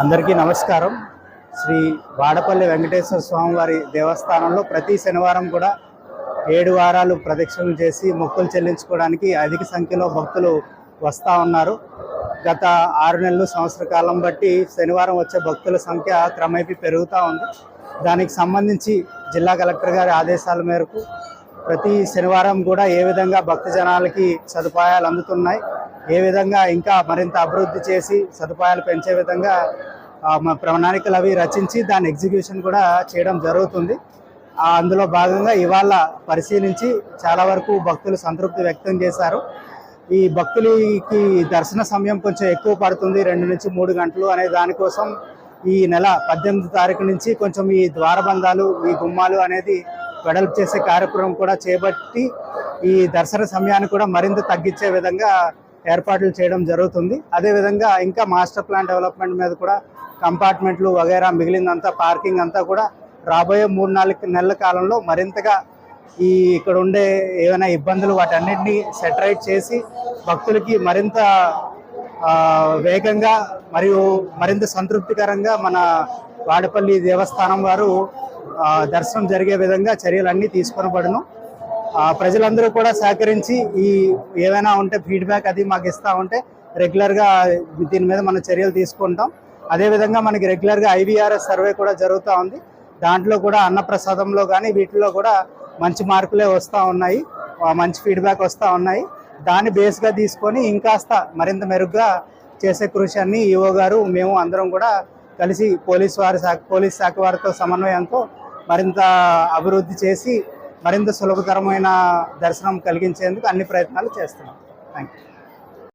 అందరికీ నమస్కారం. శ్రీ వాడపల్లి వెంకటేశ్వర స్వామివారి దేవస్థానంలో ప్రతి శనివారం కూడా ఏడు వారాలు ప్రదక్షిణలు చేసి మొక్కులు చెల్లించుకోవడానికి అధిక సంఖ్యలో భక్తులు వస్తూ ఉన్నారు. గత ఆరు నెలలు సంవత్సర కాలం బట్టి శనివారం వచ్చే భక్తుల సంఖ్య క్రమేపీ పెరుగుతూ ఉంది. దానికి సంబంధించి జిల్లా కలెక్టర్ గారి ఆదేశాల మేరకు ప్రతి శనివారం కూడా ఏ విధంగా భక్త జనాలకి సదుపాయాలు అందుతున్నాయి ఏ విధంగా ఇంకా మరింత అభివృద్ధి చేసి సదుపాయాలు పెంచే విధంగా ప్రణాళికలు అవి రచించి దాని ఎగ్జిక్యూషన్ కూడా చేయడం జరుగుతుంది. అందులో భాగంగా ఇవాళ పరిశీలించి చాలా వరకు భక్తులు సంతృప్తి వ్యక్తం చేశారు. ఈ భక్తులకి దర్శన సమయం కొంచెం ఎక్కువ పడుతుంది రెండు నుంచి మూడు గంటలు అనే దానికోసం ఈ నెల పద్దెనిమిది తారీఖు నుంచి కొంచెం ఈ ద్వారబంధాలు ఈ గుమ్మాలు అనేది వెడల్పు చేసే కార్యక్రమం కూడా చేపట్టి ఈ దర్శన సమయాన్ని కూడా మరింత తగ్గించే విధంగా ఏర్పాట్లు చేయడం జరుగుతుంది. అదేవిధంగా ఇంకా మాస్టర్ ప్లాన్ డెవలప్మెంట్ మీద కూడా కంపార్ట్మెంట్లు వగైరా మిగిలిందంతా పార్కింగ్ అంతా కూడా రాబోయే మూడు నాలుగు నెలల కాలంలో మరింతగా ఈ ఇక్కడ ఉండే ఏమైనా ఇబ్బందులు వాటన్నిటిని సెటరైట్ చేసి భక్తులకి మరింత వేగంగా మరియు మరింత సంతృప్తికరంగా మన వాడపల్లి దేవస్థానం వారు దర్శనం జరిగే విధంగా చర్యలన్నీ తీసుకొనబడును. ప్రజలందరూ కూడా సహకరించి ఈ ఏమైనా ఉంటే ఫీడ్బ్యాక్ అది మాకు ఇస్తా ఉంటే రెగ్యులర్గా దీని మీద మనం చర్యలు తీసుకుంటాం. అదేవిధంగా మనకి రెగ్యులర్గా ఐవీఆర్ఎస్ సర్వే కూడా జరుగుతూ ఉంది. దాంట్లో కూడా అన్నప్రసాదంలో కానీ వీటిలో కూడా మంచి మార్కులే వస్తూ ఉన్నాయి. మంచి ఫీడ్బ్యాక్ వస్తూ ఉన్నాయి. దాన్ని బేస్గా తీసుకొని ఇంకాస్త మరింత మెరుగ్గా చేసే కృషి అన్ని ఈఓ గారు మేము అందరం కూడా కలిసి పోలీస్ వారి శాఖ పోలీస్ శాఖ వారితో సమన్వయంతో మరింత అభివృద్ధి చేసి మరింత సులభతరమైన దర్శనం కలిగించేందుకు అన్ని ప్రయత్నాలు చేస్తున్నాం. Thank you